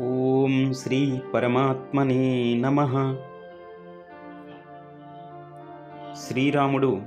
ఓం శ్రీ పరమాత్మనే నమ. శ్రీరాముడు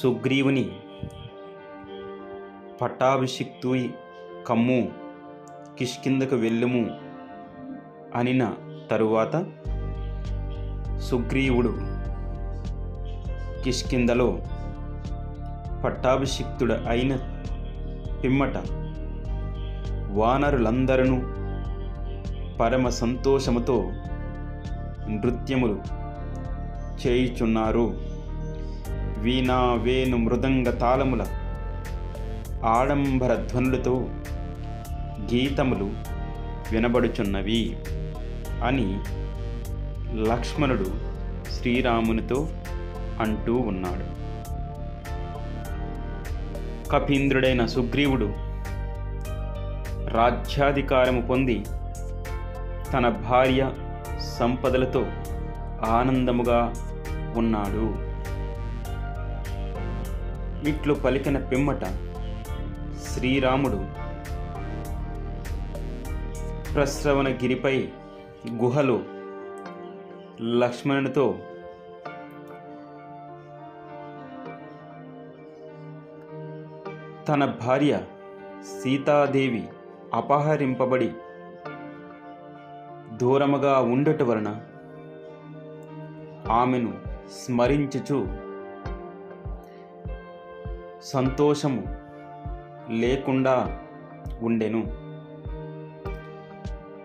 సుగ్రీవుని పట్టాభిషిక్తు కమ్ము కిష్కిందకు వెళ్ళుము అనిన తరువాత సుగ్రీవుడు కిష్కిందలో పట్టాభిషిక్తుడు అయిన పిమ్మట వానరులందరూ పరమ సంతోషముతో నృత్యములు చేయుచున్నారు. వీణా వేణు మృదంగ తాళముల ఆడంబర ధ్వనులతో గీతములు వినబడుచున్నవి అని లక్ష్మణుడు శ్రీరామునితో అంటూ ఉన్నాడు. కపీంద్రుడైన సుగ్రీవుడు రాజ్యాధికారము పొంది తన భార్య సంపదలతో ఆనందముగా ఉన్నాడు. ఇట్లు పలికిన పిమ్మట శ్రీరాముడు ప్రశ్రవణగిరిపై గుహలో లక్ష్మణునితో తన భార్య సీతాదేవి అపహరింపబడి దూరముగా ఉండట వలన ఆమెను స్మరించుచు సంతోషము లేకుండా ఉండెను.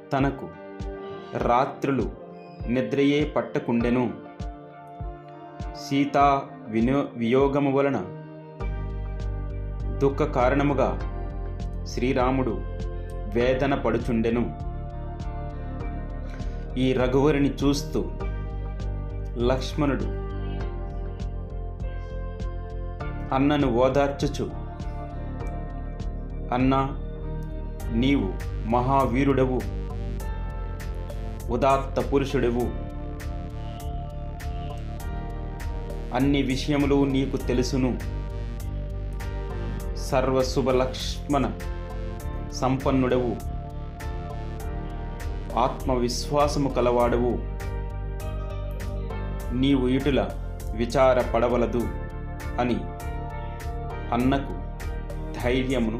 తనకు రాత్రులు నిద్రయే పట్టకుండెను. సీతా వినో వియోగము వలన దుఃఖ కారణముగా శ్రీరాముడు వేదన పడుచుండెను. ఈ రఘువరిని చూస్తూ లక్ష్మణుడు అన్నను ఓదార్చుచు అన్నా నీవు మహావీరుడవు ఉదాత్త పురుషుడవు. అన్ని విషయములు నీకు తెలుసును. సర్వశుభ లక్ష్మణ సంపన్నుడవు. ఆత్మవిశ్వాసము కలవాడవు. నీవు ఇటుల విచార పడవలదు అని అన్నకు ధైర్యమును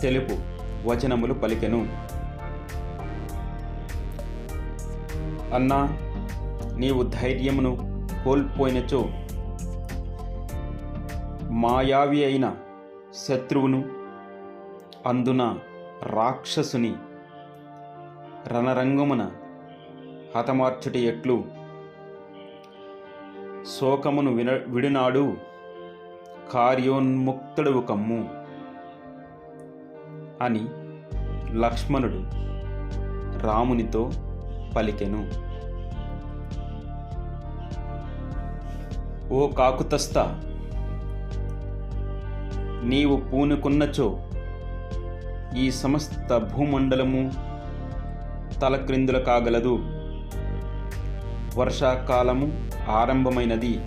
తెలుపు వచనములు పలికెను. అన్నా నీవు ధైర్యమును కోల్పోయినచో మాయావి అయిన శత్రువును అందున రాక్షసుని రణరంగమున హతమార్చుట ఎట్లు? శోకమును విన విడినాడు కార్యోన్ముక్తుడు కమ్ము అని లక్ష్మణుడు రామునితో పలికెను. ఓ కాకుతస్థ నీవు పూనుకున్నచో ఈ సమస్త భూమండలము తలక్రిందుల కాగలదు వర్షాకాలము ఆరంభమైనది.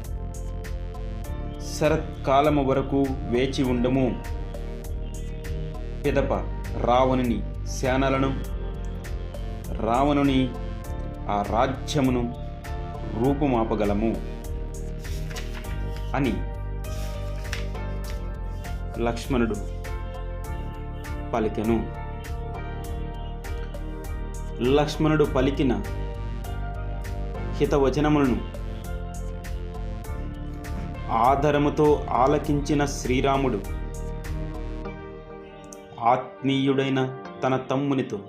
శరత్కాలము వరకు వేచి ఉండము. పిదప రావణుని సేనలను రావణుని ఆ రాజ్యమును రూపుమాపగలము అని లక్ష్మణుడు పలికెను. లక్ష్మణుడు పలికిన హితవచనములను ఆదరముతో ఆలకించిన శ్రీరాముడు ఆత్మీయుడైన తన తమ్మునితో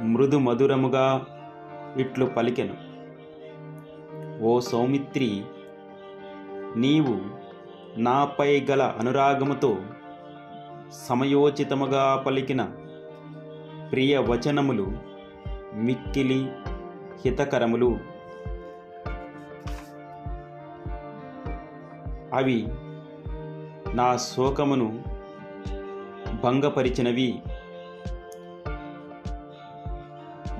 మృదు మధురముగా ఇట్లు పలికెను. ఓ సౌమిత్రి నీవు నాపై గల అనురాగముతో సమయోచితముగా పలికిన ప్రియ వచనములు మిక్కిలి హితకరములు. అవి నా శోకమును భంగపరిచినవి.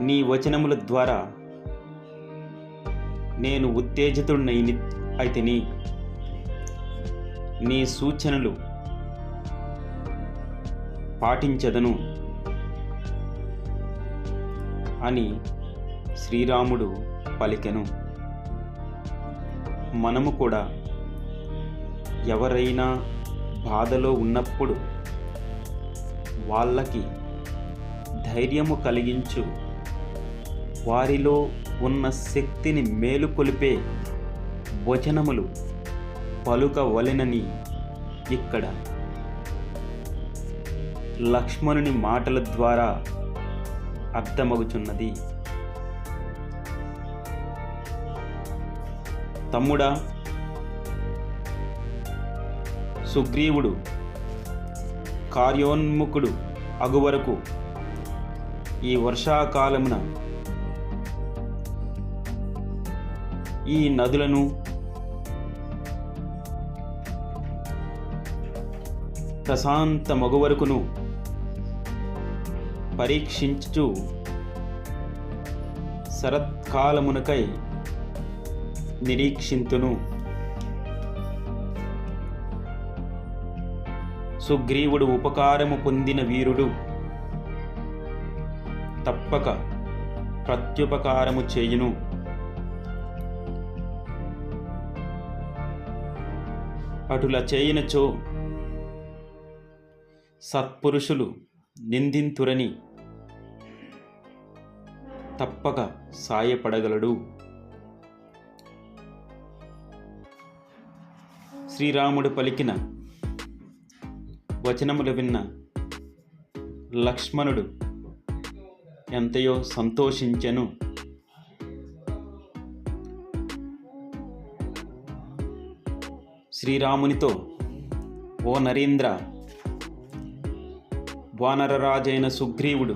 నీ వచనముల ద్వారా నేను ఉత్తేజితుడినై అయితిని. నీ సూచనలు పాటించదను అని శ్రీరాముడు పలికెను. మనము కూడా ఎవరైనా బాధలో ఉన్నప్పుడు వాళ్ళకి ధైర్యము కలిగించు. వారిలో ఉన్న శక్తిని మేలుకొలిపే వచనములు పలుకవలెనని ఇక్కడ లక్ష్మణుని మాటల ద్వారా అర్థమగుచున్నది. తమ్ముడా సుగ్రీవుడు కార్యోన్ముఖుడు అగువరకు ఈ వర్షాకాలమున ఈ నదులను ప్రశాంత మగువరకును పరీక్షించుచు శరత్కాలమునకై నిరీక్షింతును. సుగ్రీవుడు ఉపకారము పొందిన వీరుడు తప్పక ప్రత్యుపకారము చేయును. అటుల చేయనచో సత్పురుషులు నిందింతురని తప్పక సాయపడగలడు. శ్రీరాముడు పలికిన వచనములు విన్న లక్ష్మణుడు ఎంతయో సంతోషించెను. శ్రీరామునితో ఓ నరేంద్ర వానరరాజైన సుగ్రీవుడు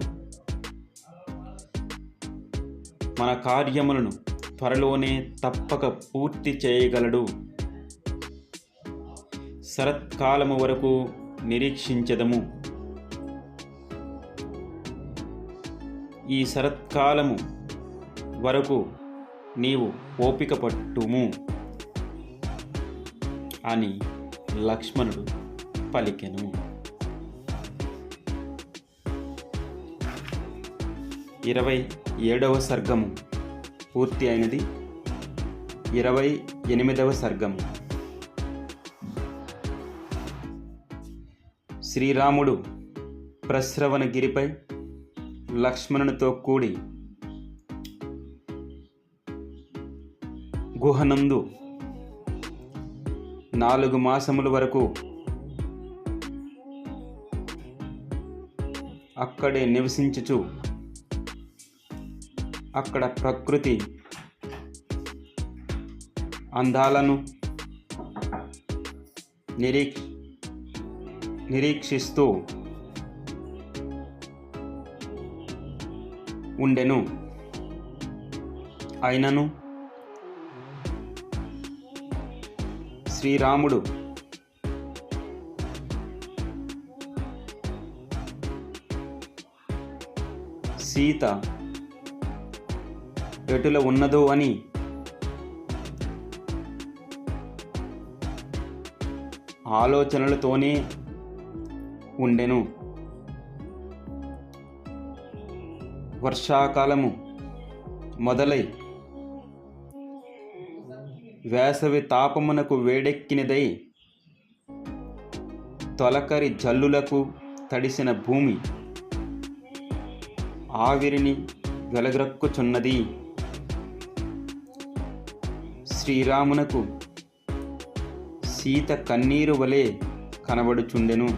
మన కార్యములను త్వరలోనే తప్పక పూర్తి చేయగలడు. శరత్కాలము వరకు నిరీక్షించదము. ఈ శరత్కాలము వరకు నీవు ఓపిక పట్టుము అని లక్ష్మణుడు పలికెను. ఇరవై ఏడవ సర్గము పూర్తి అయినది. ఇరవై ఎనిమిదవ సర్గము శ్రీరాముడు ప్రశ్రవణగిరిపై లక్ష్మణునితో కూడి గుహనందు నాలుగు మాసముల వరకు అక్కడే నివసించుచు అక్కడ ప్రకృతి అందాలను నిరీక్ష నిరీక్షిస్తూ ఉండెను. అయినను శ్రీరాముడు సీత ఎటుల ఉన్నదో అని. ఆలోచనలతోనే ఉండెను. వర్షాకాలము మొదలై వేసవి తాపమునకు వేడెక్కినదై తొలకరి జల్లులకు తడిసిన భూమి ఆవిరిని వెలగ్రక్కుచున్నది. శ్రీరామునకు సీత కన్నీరు వలె కనబడుచుండెను.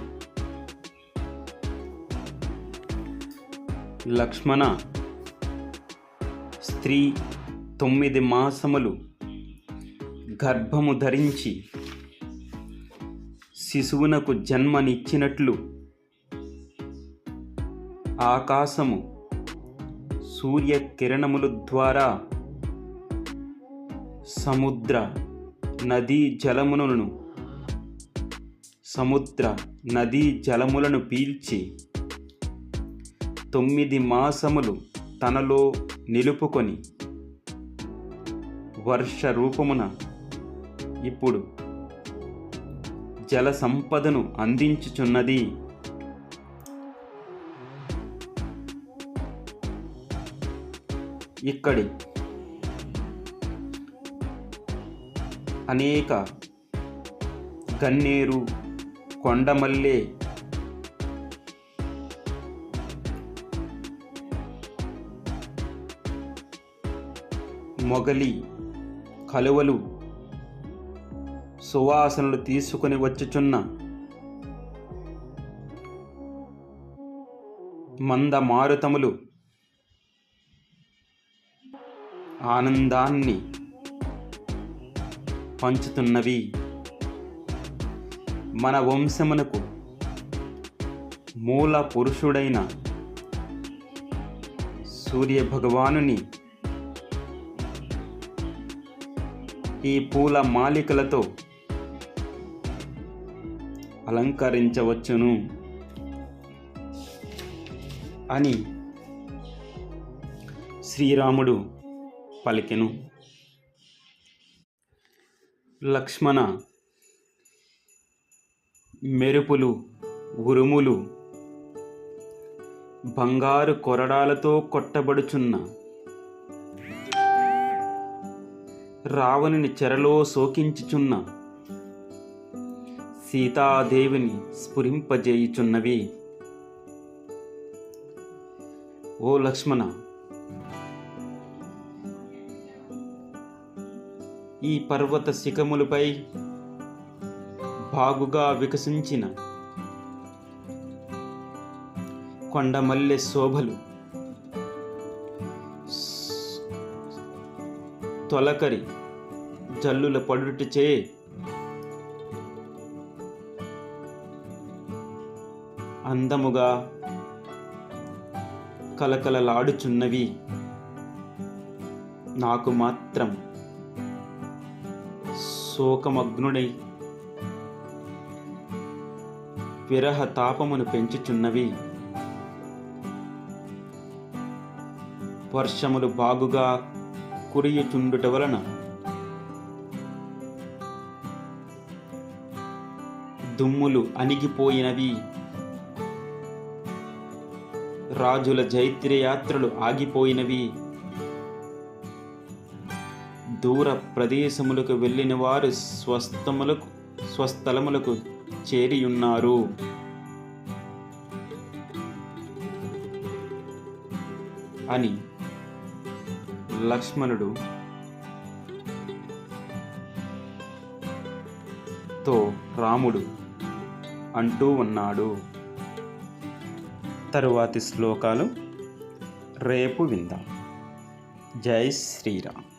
లక్ష్మణ స్త్రీ తొమ్మిది మాసములు గర్భము ధరించి శిశువునకు జన్మనిచ్చినట్లు ఆకాశము సూర్యకిరణముల ద్వారా సముద్ర నదీ జలములను సముద్ర నదీ జలములను పీల్చి తొమ్మిది మాసములు తనలో నిలుపుకొని వర్ష రూపమున ఇప్పుడు జల సంపదను అందించుచున్నది. ఇక్కడి అనేక గన్నేరు కొండమల్లె మొగలి కలువలు సువాసనలు తీసుకుని వచ్చుచున్న మంద మారుతములు ఆనందాన్ని పంచుతున్నవి. మన వంశమునకు మూల పురుషుడైన సూర్య భగవానుని ఈ పూల మాలికలతో అలంకరించవచ్చును అని శ్రీరాముడు పలికెను. లక్ష్మణ మెరుపులు ఉరుములు బంగారు కొరడాలతో కొట్టబడుచున్న రావణుని చెరలో శోకించుచున్న సీతాదేవిని స్ఫురింపజేయుచున్నవి. ఓ లక్ష్మణ ఈ పర్వత శిఖములపై బాగుగా వికసించిన కొండమల్లె శోభలు తొలకరి జల్లుల పడుటిచే అందముగా కలకలలాడుచున్నవి. నాకు మాత్రం శోకమగ్నుడై విరహ తాపమును పెంచుచున్నవి. వర్షములు బాగుగా కురియుచుండుట వలన దుమ్ములు అణిగిపోయినవి. రాజుల జైత్రయాత్రలు ఆగిపోయినవి. దూర ప్రదేశములకు వెళ్ళిన వారు స్వస్థములకు స్వస్థలములకు చేరియున్నారు. అని లక్ష్మణుడు తో రాముడు అంటూ ఉన్నాడు. తరువాతి శ్లోకాలు రేపు విందాం. జై శ్రీరామ్.